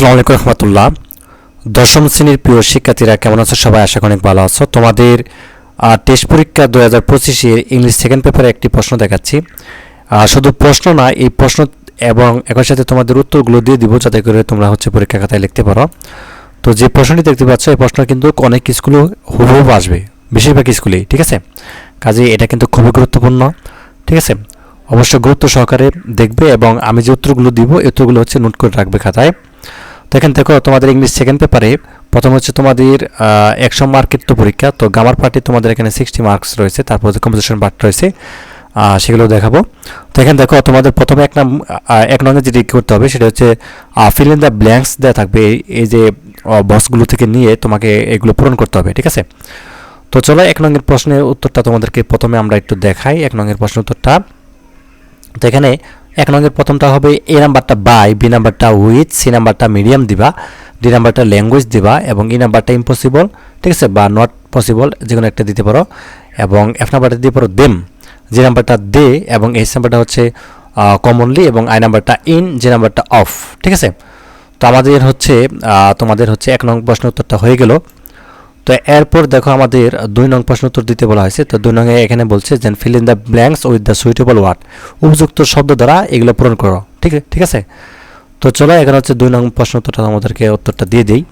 আসসালামু আলাইকুম রহমতুল্লাহ। দশম শ্রেণির প্রিয় শিক্ষার্থীরা কেমন আছো? সবাই আশা অনেক ভালো আছো। তোমাদের টেস্ট পরীক্ষা দু হাজার পঁচিশের ইংলিশ সেকেন্ড পেপারে একটি প্রশ্ন দেখাচ্ছি। শুধু প্রশ্ন না, এই প্রশ্ন এবং একই সাথে তোমাদের উত্তরগুলো দিয়ে দিব যাতে করে তোমরা হচ্ছে পরীক্ষা খাতায় লিখতে পারো। তো যে প্রশ্নটি দেখতে পাচ্ছ, এই প্রশ্ন কিন্তু অনেক স্কুলে হুবহু আসবে, বেশিরভাগ স্কুলেই, ঠিক আছে? কাজে এটা কিন্তু খুবই গুরুত্বপূর্ণ, ঠিক আছে? অবশ্যই গুরুত্ব সহকারে দেখবে এবং আমি যে উত্তরগুলো দিব উত্তরগুলো হচ্ছে নোট করে রাখবে খাতায়। তো এখানে দেখো, তোমাদের ইংলিশ সেকেন্ড পেপারে প্রথম হচ্ছে তোমাদের একশো মার্কের তো পরীক্ষা। তো গামার পার্টি তোমাদের এখানে সিক্সটি মার্কস রয়েছে, তারপর হচ্ছে কম্পোজিশন পার্ট রয়েছে। সেগুলো দেখাবো। তো এখানে দেখো, তোমাদের প্রথমে এক নাম এক নঙ্গে যেটি করতে হবে, সেটা হচ্ছে ফিল ইন দ্য ব্ল্যাঙ্কস দেওয়া থাকবে। এই যে বক্সগুলো থেকে নিয়ে তোমাকে এগুলো পূরণ করতে হবে, ঠিক আছে? তো চলো, এক নঙ্গের প্রশ্নের উত্তরটা তোমাদেরকে প্রথমে আমরা একটু দেখাই। এক নঙ্গের প্রশ্নের উত্তরটা। তো এখানে এক নঙ্গের প্রথমটা হবে এ নাম্বারটা বাই বি নাম্বারটা উইথ সি নাম্বারটা মিডিয়াম দিবা ডি নাম্বারটা ল্যাঙ্গুয়েজ দিবা এবং ই নাম্বারটা ইম্পসিবল ঠিক আছে? বা নট পসিবল যে কোনো একটা দিতে পারো। এবং এফ নাম্বারটা দিতে পারো দেম যে নাম্বারটা দে এবং এইচ নাম্বারটা হচ্ছে কমনলি এবং আই নাম্বারটা ইন যে নাম্বারটা অফ ঠিক আছে? তো আমাদের হচ্ছে তোমাদের হচ্ছে এক নং প্রশ্ন উত্তরটা হয়ে গেল। তো এরপর দেখো আমাদের দুই নং প্রশ্ন উত্তর দিতে বলা হয়েছে। তো দুই নংয়ে এখানে বলছে যে fill in the blanks with the suitable word উপযুক্ত শব্দ দ্বারা এগুলো পূরণ করো। ঠিক ঠিক আছে? তো চলো, এখানে হচ্ছে দুই নং প্রশ্ন উত্তরটা আমাদেরকে উত্তরটা দিয়ে দিই।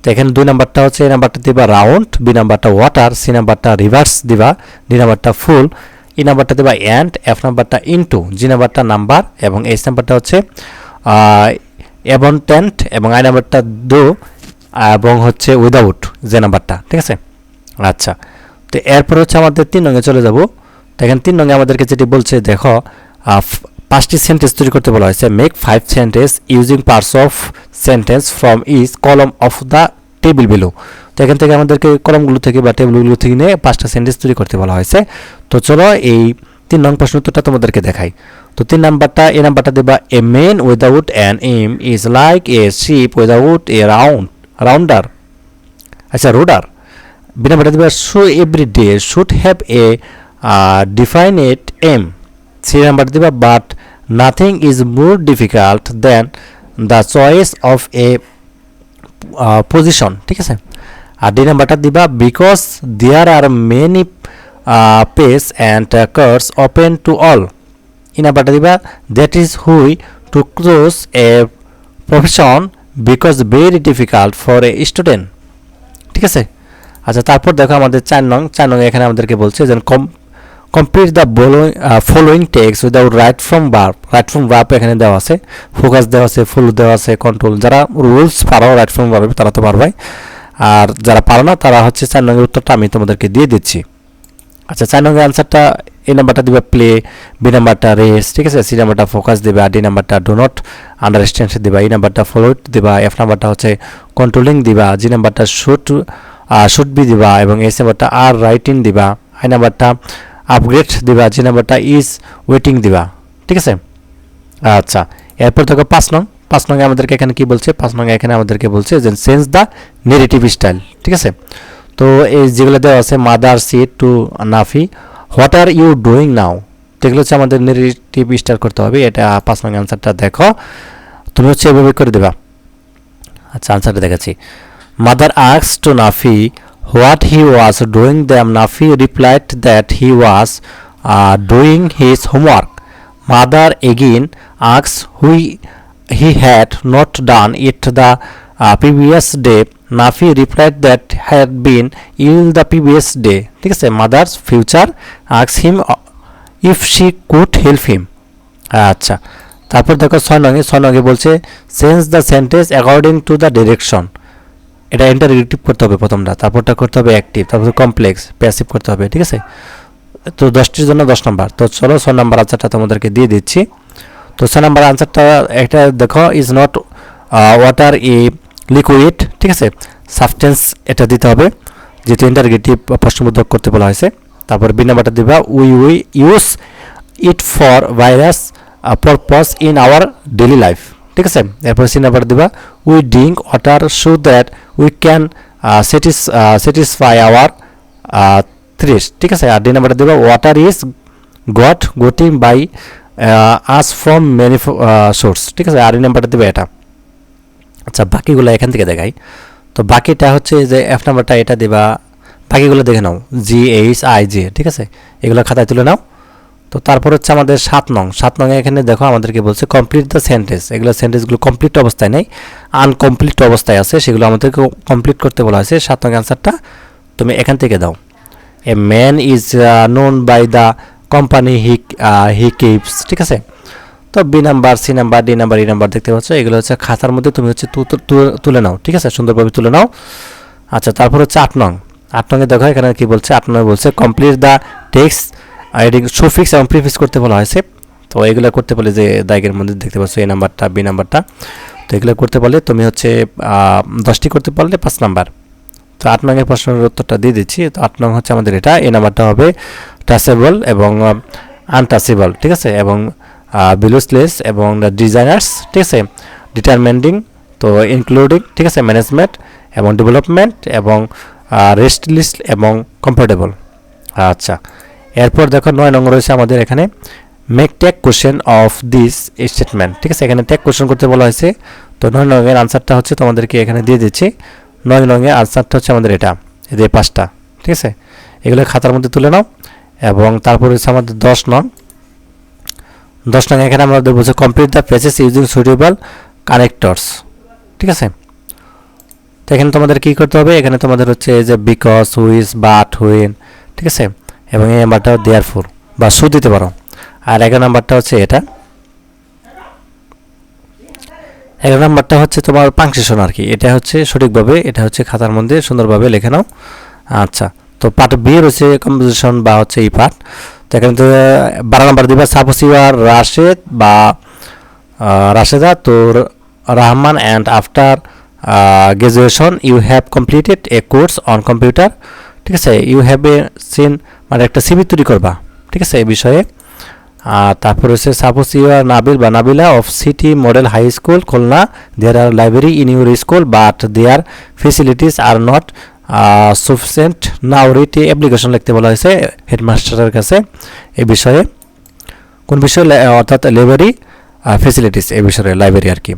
তো এখানে দুই নাম্বারটা হচ্ছে এই নাম্বারটা দিবা রাউন্ড বি নাম্বারটা ওয়াটার সি নাম্বারটা রিভার্স দিবা, ডি নাম্বারটা ফুল ই নাম্বারটা দিবা অ্যান্ড এফ নাম্বারটা ইনটু জি নাম্বারটা নাম্বার এবং এইচ নাম্বারটা হচ্ছে অ্যাবনটেন্ট এবং আই নাম্বারটা দো এবং হচ্ছে উইদাউট যে নাম্বারটা, ঠিক আছে? আচ্ছা তো এরপর হচ্ছে আমাদের তিন রঙে চলে যাব। তো এখানে তিন রঙে আমাদেরকে যেটি বলছে, দেখো পাঁচটি সেন্টেন্স তৈরি করতে বলা হয়েছে। Make five sentence using parts of sentence from each column of the table below তো এখান থেকে আমাদেরকে কলমগুলো থেকে বা টেবিলগুলো থেকে নিয়ে পাঁচটা সেন্টেন্স তৈরি করতে বলা হয়েছে। তো চলো এই তিন নং প্রশ্ন উত্তরটা তোমাদেরকে দেখাই। তো তিন নাম্বারটা এ নাম্বারটা দেবা a man without an aim is like a ship without a round rounder আচ্ছা রোডার বি নাম্বারটা দেবা show every day should have a definite aim C number দেবা but nothing is more difficult than the choice of a position ঠিক আছে আর D নাম্বারটা দিবা because there are many pace and cars open to all E নাম্বারটা দিবা that is why to close a profession because very difficult for a student ঠিক আছে? আচ্ছা তারপর দেখো আমাদের চার নং চার নং এখানে আমাদেরকে বলছে যেন কম complete the following text without right from verb right from verb এখানে দেওয়া আছে। ফোকাস দেওয়া আছে ফুল দেওয়া আছে কন্ট্রোল যারা রুলস পারো রাইট ফ্রম ভার্বে তারা তো পারবে আর যারা পারো না, তারা হচ্ছে চার নঙ্গের উত্তরটা আমি তোমাদেরকে দিয়ে দিচ্ছি। আচ্ছা চার নম্বর আনসারটা এই নাম্বারটা দিবা প্লে বি নাম্বারটা রেস ঠিক আছে? সি নাম্বারটা ফোকাস দিবে আর ডি নাম্বারটা ডো নট আন্ডারস্ট্যান্ড দিবা এই নাম্বারটা ফলোড দিবা এফ নাম্বারটা হচ্ছে কন্ট্রোলিং দিবা জি নাম্বারটা শুট শুড বি দিবা এবং এস নাম্বারটা আর রাইটিং দিবা আই নাম্বারটা আপগ্রেড দিবা জি নাম্বারটা ইজ ওয়েটিং দিবা, ঠিক আছে? আচ্ছা এরপর দেখো পাঁচ নং, পাঁচ নঙ্গে আমাদেরকে এখানে কি বলছে? পাঁচ নঙ্গে এখানে আমাদেরকে বলছে যে চেঞ্জ দ্য নেগেটিভ স্টাইল ঠিক আছে? তো এই যেগুলো দেওয়া আছে mother said to Nafi what are you doing now এগুলো হচ্ছে আমাদের নেগেটিভ স্টাইল করতে হবে, এটা পাঁচ নং অ্যান্সারটা দেখো। তুমি হচ্ছে এভাবে করে দেবা। আচ্ছা আনসারটা দেখাচ্ছি। Mother asks to Nafi what he was doing then Nafi replied that he was doing his homework mother again asks why he had not done it the previous day Nafi replied that had been ill the previous day ঠিক আছে mothers future asks him if she could help him আচ্ছা তারপর দেখো ছয় নঙ্গে ছয় বলছে change the sentence according to the direction এটা ইন্টারেক্টিভ করতে হবে প্রথমটা, তারপরটা করতে হবে অ্যাক্টিভ তারপর কমপ্লেক্স প্যাসিভ করতে হবে, ঠিক আছে? তো দশটির জন্য দশ নম্বর। তো চলো ছয় নম্বর আনসারটা তোমাদেরকে দিয়ে দিচ্ছি। তো ছয় নম্বর আনসারটা একটা দেখো is not water a liquid ঠিক আছে? সাবস্টেন্স এটা দিতে হবে, যেহেতু ইন্টারগেটিভ প্রশ্নবোধক করতে বলা হয়েছে। তারপর বি নাম্বারটা দিবা we we use it for various purpose in our daily life ঠিক আছে? এরপর সি নাম্বার দিবা we drink water so that we can satisfy our thirst ঠিক আছে? আর ডি নাম্বারটা দেবা water is got getting by us from many source ঠিক আছে? আর এই নাম্বারটা দেবে এটা। আচ্ছা বাকিগুলো এখান থেকে দেখাই। তো বাকিটা হচ্ছে যে এফ নাম্বারটা এটা দিবা, বাকিগুলো দেখে নাও। জি এইচ আই জে ঠিক আছে? এগুলো খাতায় তুলে নাও। তো তারপর হচ্ছে আমাদের সাত নং। সাত নং এখানে দেখো আমাদেরকে বলছে কমপ্লিট দ্য সেন্টেন্স এগুলো সেন্টেন্সগুলো কমপ্লিট অবস্থায় নেই। আনকমপ্লিট অবস্থায় আছে। সেগুলো আমাদেরকে কমপ্লিট করতে বলা হয়েছে। সাত নং অ্যান্সারটা তুমি এখান থেকে দাও। A man is known by the company he he keeps ঠিক আছে? তো B number C number D number E number দেখতে পাচ্ছ, এগুলো হচ্ছে খাতার মধ্যে তুমি হচ্ছে তুলে নাও, ঠিক আছে? সুন্দরভাবে তুলে নাও। আচ্ছা তারপর হচ্ছে আট নং। আট নঙে দেখো, এখানে কি বলছে? আট নঙে বলছে complete the text adding suffix এবং প্রিফিক্স করতে বলা হয়েছে। তো এগুলো করতে বলে যে দাগের মধ্যে দেখতে পাচ্ছ, এই নাম্বারটা বি নাম্বারটা। তো এগুলো করতে পারলে তুমি হচ্ছে দশটি করতে পারলে পাঁচ নাম্বার। তো আট নঙের প্রশ্নের উত্তরটা দিয়ে দিচ্ছি। তো আট নং হচ্ছে আমাদের এটা, এই নাম্বারটা হবে টাচেবল এবং আনটাচেবল ঠিক আছে? এবং বিলুসলেস এবং ডিজাইনার্স ঠিক আছে? ডিটারমেন্ডিং তো ইনক্লুডিং ঠিক আছে? ম্যানেজমেন্ট এবং ডেভেলপমেন্ট এবং রেস্টলিস এবং কমফোর্টেবল আচ্ছা এরপর দেখো নয় নম্বর রয়েছে আমাদের এখানে। Make tag question of this statement ঠিক আছে? এখানে টেক কোশ্চেন করতে বলা হয়েছে। তো নয় নঙের আনসারটা হচ্ছে তোমাদেরকে এখানে দিয়ে দিচ্ছি। নয় নঙের আনসারটা হচ্ছে আমাদের এটা, এই যে পাঁচটা, ঠিক আছে? এগুলো খাতার মধ্যে তুলে নাও এবং তারপর হচ্ছে আমাদের দশ নং। দশ নং এখানে আমাদের বলছে complete the pages using suitable connectors ঠিক আছে? তো এখানে তোমাদের কি করতে হবে? এখানে তোমাদের হচ্ছে যে বিকজ হুইস বাট হুইন ঠিক আছে? এবং এই নাম্বারটা দেয়ার ফোর বা সু দিতে পারো। আর এগারো নাম্বারটা হচ্ছে এটা। এগারো নাম্বারটা হচ্ছে তোমার পাংশন আর কি। এটা হচ্ছে সঠিকভাবে, এটা হচ্ছে খাতার মধ্যে সুন্দরভাবে লিখে নাও। আচ্ছা তো পার্ট বি রয়েছে কম্পোজিশন বা হচ্ছে এই পার্ট তো এখানে তো বারো নাম্বার দিবা সাপোজ রাশেদ বা রাশেদা। তো Rahman and after graduation you have completed a course on computer ঠিক আছে? ইউ হ্যাভ এ সিন মানে একটা সিবি তৈরি করবা। ঠিক আছে? এই বিষয়ে। আর তারপর হচ্ছে সাপোজ ইউ আর নাবিল বা Nabila of city model high school Khulna there are library in your school but there facilities are not sufficient now write application লিখতে বলা হয়েছে হেডমাস্টারের কাছে এ বিষয়ে। কোন বিষয়ে অর্থাৎ লাইব্রেরি ফেসিলিটিস এ বিষয়ে লাইব্রেরি আর কি।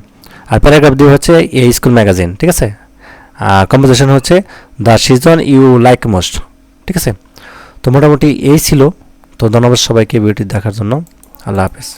আর প্যারাগ্রাফ দিয়ে হচ্ছে এ স্কুল ম্যাগাজিন ঠিক আছে? কম্পোজিশন হচ্ছে the season you like most ঠিক আছে? তো মোটামুটি এই ছিল। তো ধন্যবাদ সবাইকে ভিডিওটি দেখার জন্য। আল্লাহ হাফেজ।